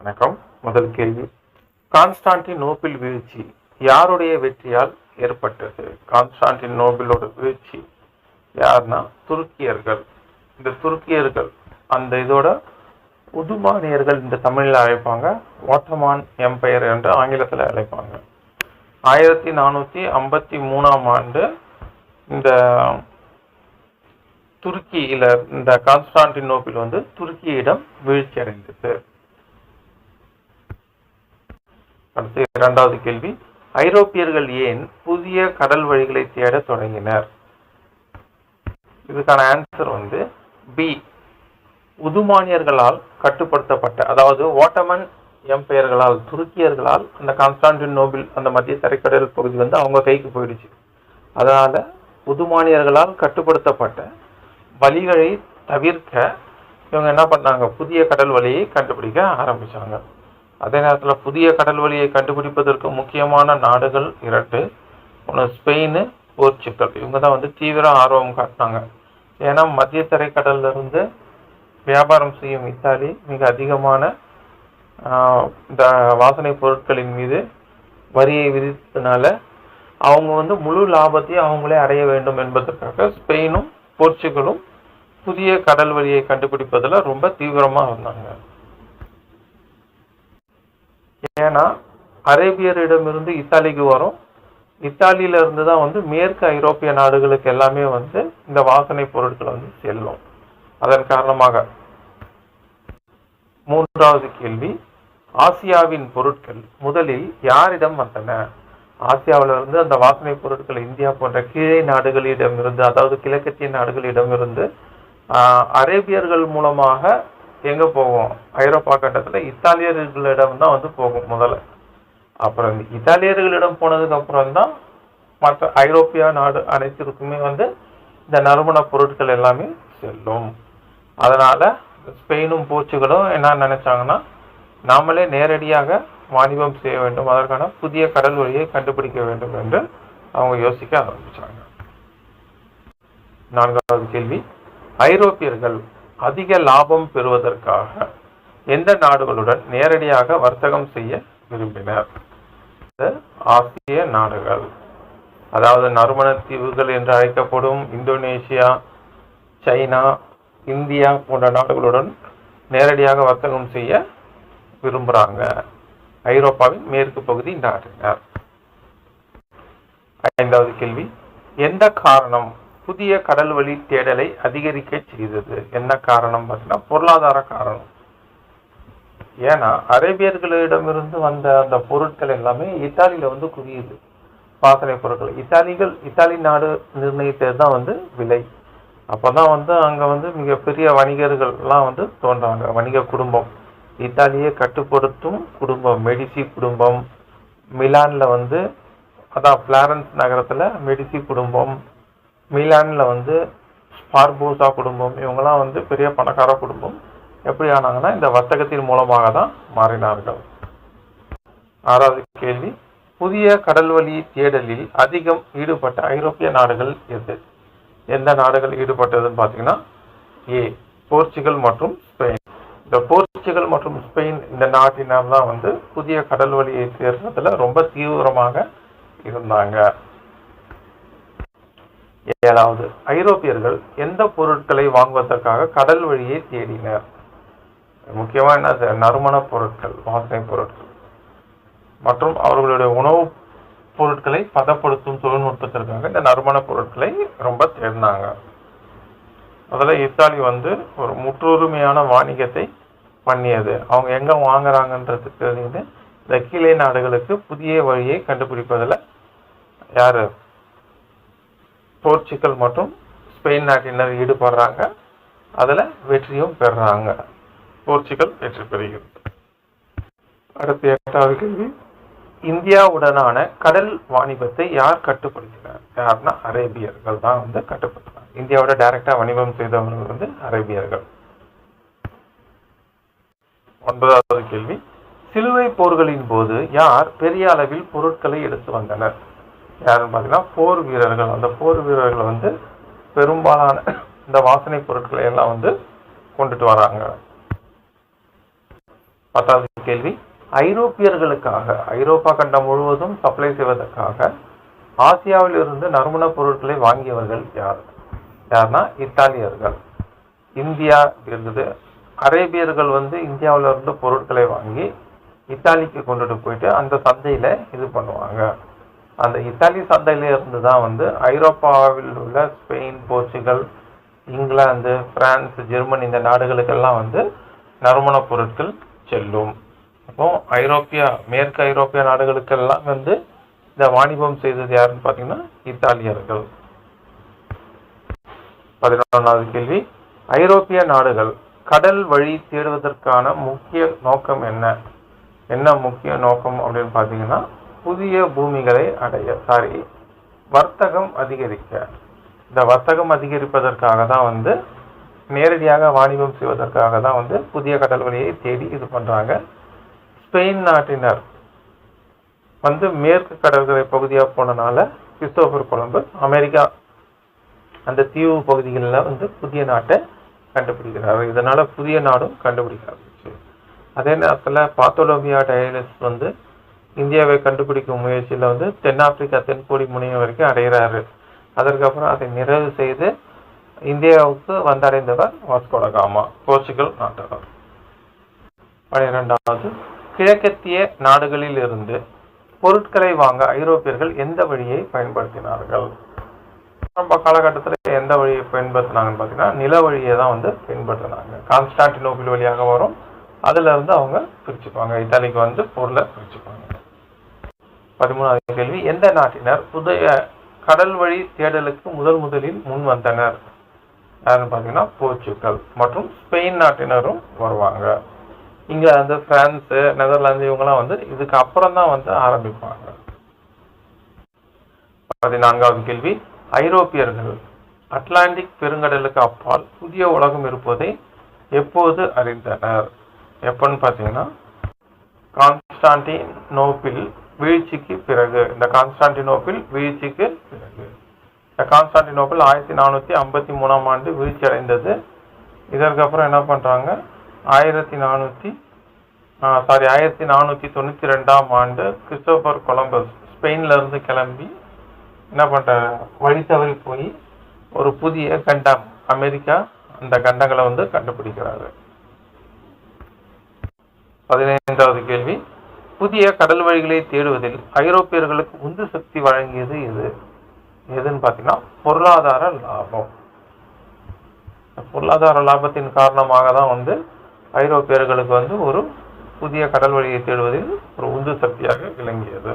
வணக்கம். முதல் கேள்வி. கான்ஸ்டான்டின் நோபில் வீழ்ச்சி யாருடைய வெற்றியால் ஏற்பட்டது? கான்ஸ்டான்டின் நோபிலோட வீழ்ச்சி யாருன்னா துருக்கியர்கள். இந்த துருக்கியர்கள் அந்த இதோட உதுமானியர்கள் இந்த தமிழில் அழைப்பாங்க. ஓட்டமான் எம்பையர் என்று ஆங்கிலத்தில் அழைப்பாங்க. ஆயிரத்தி நானூற்றி ஐம்பத்தி மூணாம் ஆண்டு இந்த துருக்கியில இந்த கான்ஸ்டான்டினோபிள் வந்து துருக்கியிடம் வீழ்ச்சி அடைந்தது அடுத்து இரண்டாவது கேள்வி. ஐரோப்பியர்கள் ஏன் புதிய கடல் வழிகளை தேட தொடங்கினர்? இதுக்கான ஆன்சர் வந்து பி உதுமானியர்களால் கட்டுப்படுத்தப்பட்ட அதாவது ஓட்டமன் எம்பெயர்களால் துருக்கியர்களால் அந்த கான்ஸ்டான்டின் நோபில் அந்த மத்திய தரைக்கடல் பகுதி வந்து அவங்க கைக்கு போயிடுச்சு. அதனால உதுமானியர்களால் கட்டுப்படுத்தப்பட்ட வழிகளை தவிர்க்க இவங்க என்ன பண்ணாங்க? புதிய கடல் வழியை கண்டுபிடிக்க ஆரம்பிச்சாங்க. அதே நேரத்தில் புதிய கடல் வழியை கண்டுபிடிப்பதற்கு முக்கியமான நாடுகள் இரண்டு. ஒன்று ஸ்பெயின் போர்ச்சுக்கல் இவங்க தான் வந்து தீவிர ஆர்வம் காட்டினாங்க. ஏன்னா மத்திய தரைக்கடல்ல இருந்து வியாபாரம் செய்யும் இத்தாலி மிக அதிகமான இந்த வாசனை பொருட்களின் மீது வரியை விதித்ததுனால அவங்க வந்து முழு லாபத்தையும் அவங்களே அடைய வேண்டும் என்பதற்காக ஸ்பெயினும் போர்ச்சுகலும் புதிய கடல் வழியை கண்டுபிடிப்பதில் ரொம்ப தீவிரமாக இருந்தாங்க. ஏன்னா அரேபியரிடமிருந்து இத்தாலிக்கு வரும். இத்தாலியில இருந்து தான் வந்து மேற்கு ஐரோப்பிய நாடுகளுக்கு எல்லாமே வந்து இந்த வாசனை பொருட்கள் வந்து செல்லும். அதன் காரணமாக மூன்றாவது கேள்வி ஆசியாவின் பொருட்கள் முதலில் யாரிடம் வந்தன? ஆசியாவில இருந்து அந்த வாசனை பொருட்கள் இந்தியா போன்ற கீழே நாடுகளிடமிருந்து அதாவது கிழக்கத்திய நாடுகளிடமிருந்து ஆஹ், அரேபியர்கள் மூலமாக எங்க போகும் ஐரோப்பா கண்டத்துல இத்தாலியர்களிடம் தான் வந்து போகும் முதல்ல. அப்புறம் இந்த இத்தாலியர்களிடம் போனதுக்கு அப்புறம் தான் மற்ற ஐரோப்பிய நாடு அனைத்திற்குமே வந்து இந்த நறுமண பொருட்கள் எல்லாமே செல்லும். அதனால ஸ்பெயினும் போர்ச்சுகலும் என்ன நினைச்சாங்கன்னா நாமளே நேரடியாக வாணிபம் செய்ய வேண்டும். அதற்கான புதிய கடல் வழியை கண்டுபிடிக்க வேண்டும் என்று அவங்க யோசிக்க ஆரம்பிச்சாங்க. நான்காவது கேள்வி ஐரோப்பியர்கள் அதிக லாபம் பெறுவதற்காக எந்த நாடுகளுடன் நேரடியாக வர்த்தகம் செய்ய விரும்பினர்? இந்த ஆசிய நாடுகள். அதாவது நறுமண தீவுகள் என்று அழைக்கப்படும் இந்தோனேஷியா சைனா இந்தியா போன்ற நாடுகளுடன் நேரடியாக வர்த்தகம் செய்ய விரும்புறாங்க. ஐரோப்பாவின் மேற்கு பகுதி நாட்டினர். ஐந்தாவது கேள்வி எந்த காரணம் புதிய கடல் வழி தேடலை அதிகரிக்க செய்தது. என்ன காரணம் பார்த்தீங்கன்னா பொருளாதார காரணம். ஏன்னா அரேபியர்களிடமிருந்து வந்த அந்த பொருட்கள் எல்லாமே இத்தாலியில வந்து குவியுது. வாசனை பொருட்கள். இத்தாலிகள் இத்தாலி நாடு நிர்ணயித்தது தான் வந்து விலை. அப்பதான் வந்து அங்க வந்து மிகப்பெரிய வணிகர்கள்லாம் வந்து தோன்றாங்க. வணிக குடும்பம். இத்தாலியை கட்டுப்படுத்தும் குடும்பம். மெடிசி குடும்பம். மிலான்ல வந்து அதான் பிளாரன்ஸ் நகரத்துல மெடிசி குடும்பம். மிலானில் வந்து ஸ்பார்போசா குடும்பம் இவங்கெல்லாம் வந்து பெரிய பணக்கார குடும்பம். எப்படி ஆனாங்கன்னா இந்த வர்த்தகத்தின் மூலமாக தான் மாறினார்கள். ஆறாவது கேள்வி புதிய கடல்வழி தேடலில் அதிகம் ஈடுபட்ட ஐரோப்பிய நாடுகள் எது? எந்த நாடுகள் ஈடுபட்டதுன்னு பார்த்தீங்கன்னா ஏ போர்ச்சுகல் மற்றும் ஸ்பெயின். இந்த போர்ச்சுகல் மற்றும் ஸ்பெயின் இந்த நாட்டினர் தான் வந்து புதிய கடல் வழியை தேடுறதுல ரொம்ப தீவிரமாக இருந்தாங்க. ஏழாவது ஐரோப்பியர்கள் எந்த பொருட்களை வாங்குவதற்காக கடல் வழியை தேடினர்? முக்கியமா என்னது நறுமண பொருட்கள் வாசனை பொருட்கள். மற்றும் அவர்களுடைய உணவுப் பொருட்களை பதப்படுத்தும் தொழில்நுட்பத்திற்காக இந்த நறுமண பொருட்களை ரொம்ப தேடினாங்க. முதல்ல இத்தாலி வந்து ஒரு முற்றுரிமையான வாணிகத்தை பண்ணியது. அவங்க எங்கே வாங்குறாங்கன்றதுக்கு தெரியுது. இந்த கீழே நாடுகளுக்கு புதிய வழியை கண்டுபிடிப்பதில் யார்? போர்ச்சுகல் மற்றும் ஸ்பெயின் நாட்டினர் ஈடுபடுறாங்க. அதுல வெற்றியும் பெறுறாங்க போர்ச்சுகல் வெற்றி பெறுகிறது. அடுத்து எட்டாவது கேள்வி. இந்தியாவுடனான கடல் வாணிபத்தை யார் கட்டுப்படுத்தினார்? யாருன்னா அரேபியர்கள் தான் வந்து கட்டுப்படுத்தினார். இந்தியாவோட டைரக்டா வணிபம் செய்தவர்கள் வந்து அரேபியர்கள். ஒன்பதாவது கேள்வி. சிலுவை போர்களின் போது யார் பெரிய அளவில் பொருட்களை எடுத்து வந்தனர்? யாருன்னு பார்த்தீங்கன்னா போர் வீரர்கள். அந்த போர் வீரர்கள் வந்து பெரும்பாலான இந்த வாசனை பொருட்களை எல்லாம் வந்து கொண்டுட்டு வராங்க. பத்தாவது கேள்வி. ஐரோப்பியர்களுக்காக ஐரோப்பா கண்டம் முழுவதும் சப்ளை செய்வதற்காக ஆசியாவில் இருந்து நறுமணப் பொருட்களை வாங்கியவர்கள் யார்? யார்னா இத்தாலியர்கள். இந்தியா இருக்குது. அரேபியர்கள் வந்து இந்தியாவில் இருந்து பொருட்களை வாங்கி இத்தாலிக்கு கொண்டுட்டு போயிட்டு அந்த சந்தையில் இது பண்ணுவாங்க. அந்த இத்தாலி சந்தையிலிருந்து தான் வந்து ஐரோப்பாவில் உள்ள Spain Portugal England France Germany இந்த நாடுகளுக்கெல்லாம் வந்து நறுமணப் பொருட்கள் செல்லும். அப்போ ஐரோப்பியா மேற்கு ஐரோப்பிய நாடுகளுக்கெல்லாம் வந்து இந்த வாணிபம் செய்தது யாருன்னு பார்த்தீங்கன்னா இத்தாலியர்கள். பதினொன்றாவது கேள்வி. ஐரோப்பிய நாடுகள் கடல் வழி தேடுவதற்கான முக்கிய நோக்கம் என்ன? என்ன முக்கிய நோக்கம் அப்படின்னு பார்த்தீங்கன்னா புதிய பூமிகளை அடைய சாரி வர்த்தகம் அதிகரிக்க. இந்த வர்த்தகம் அதிகரிப்பதற்காக தான் வந்து நேரடியாக வாணிபம் செய்வதற்காக தான் வந்து புதிய கடல் வழியை தேடி இது பண்ணுறாங்க ஸ்பெயின் நாட்டினர் வந்து மேற்கு கடற்கரை பகுதியாக போனனால கிறிஸ்டோபர் கொழம்பு அமெரிக்கா அந்த தீவு பகுதிகளில் வந்து புதிய நாட்டை கண்டுபிடிக்கிறார். இதனால் புதிய நாடும் கண்டுபிடிக்க ஆரம்பிச்சு. அதே நேரத்தில் பாத்தோலோமியா டயலிஸ் வந்து இந்தியாவை கண்டுபிடிக்கும் முயற்சியில் வந்து தென்னாப்பிரிக்கா தென்கோடி முனையம் வரைக்கும் அடைகிறாரு. அதற்கப்புறம் அதை நிறைவு செய்து இந்தியாவுக்கு வந்தடைந்தவர் வாஸ்கோட காமா போர்ச்சுகல் நாட்டவர். பனிரெண்டாவது கிழக்கத்திய நாடுகளில் இருந்து பொருட்களை வாங்க ஐரோப்பியர்கள் எந்த வழியை பயன்படுத்தினார்கள்? ஆரம்ப காலகட்டத்தில் எந்த வழியை பயன்படுத்தினாங்கன்னு பார்த்தீங்கன்னா நில வழியை தான் வந்து பின்பற்றினாங்க. கான்ஸ்டான்டினோபிள் வழியாக வரும். அதுல இருந்து அவங்க பிரிச்சுப்பாங்க. இத்தாலிக்கு வந்து பொருளை பிரிச்சுப்பாங்க. பதிமூணாவது கேள்வி. எந்த நாட்டினர் புதிய கடல் வழி தேடலுக்கு முதல் முதலில் முன் வந்தனர்? யாருன்னு பார்த்தீங்கன்னா போர்ச்சுக்கல் மற்றும் ஸ்பெயின் நாட்டினரும் வருவாங்க. இங்கிலாந்து பிரான்ஸு நெதர்லாந்து இவங்கெல்லாம் வந்து இதுக்கு அப்புறம் தான் வந்து ஆரம்பிப்பாங்க. பதினான்காவது கேள்வி. ஐரோப்பியர்கள் அட்லாண்டிக் பெருங்கடலுக்கு அப்பால் புதிய உலகம் இருப்பதை எப்போது அறிந்தனர்? எப்பன்னு பார்த்தீங்கன்னா கான்ஸ்டான்டினோப்பிள் வீழ்ச்சிக்கு பிறகு இந்த கான்ஸ்டான்டினோப்பிள் வீழ்ச்சிக்கு பிறகு. இந்த கான்ஸ்டான்டினோப்பிள் ஆயிரத்தி நானூற்றி ஐம்பத்தி மூணாம் ஆண்டு வீழ்ச்சி அடைந்தது இதற்கப்புறம் என்ன பண்ணுறாங்க ஆயிரத்தி நானூற்றி சாரி ஆயிரத்தி நானூற்றி தொண்ணூற்றி ரெண்டாம் ஆண்டு கிறிஸ்டோபர் கொலம்பஸ் ஸ்பெயின்ல இருந்து கிளம்பி என்ன பண்றாரு? வழி தவறி போய் ஒரு புதிய கண்டம் அமெரிக்கா அந்த கண்டங்களை வந்து கண்டுபிடிக்கிறாரு. பதினைந்தாவது கேள்வி. புதிய கடல் வழிகளை தேடுவதில் ஐரோப்பியர்களுக்கு உந்து சக்தி வழங்கியது எது? எதுன்னு பார்த்தீங்கன்னா பொருளாதார லாபம். பொருளாதார லாபத்தின் காரணமாக தான் வந்து ஐரோப்பியர்களுக்கு வந்து ஒரு புதிய கடல் வழியை தேடுவதில் ஒரு உந்து சக்தியாக விளங்கியது.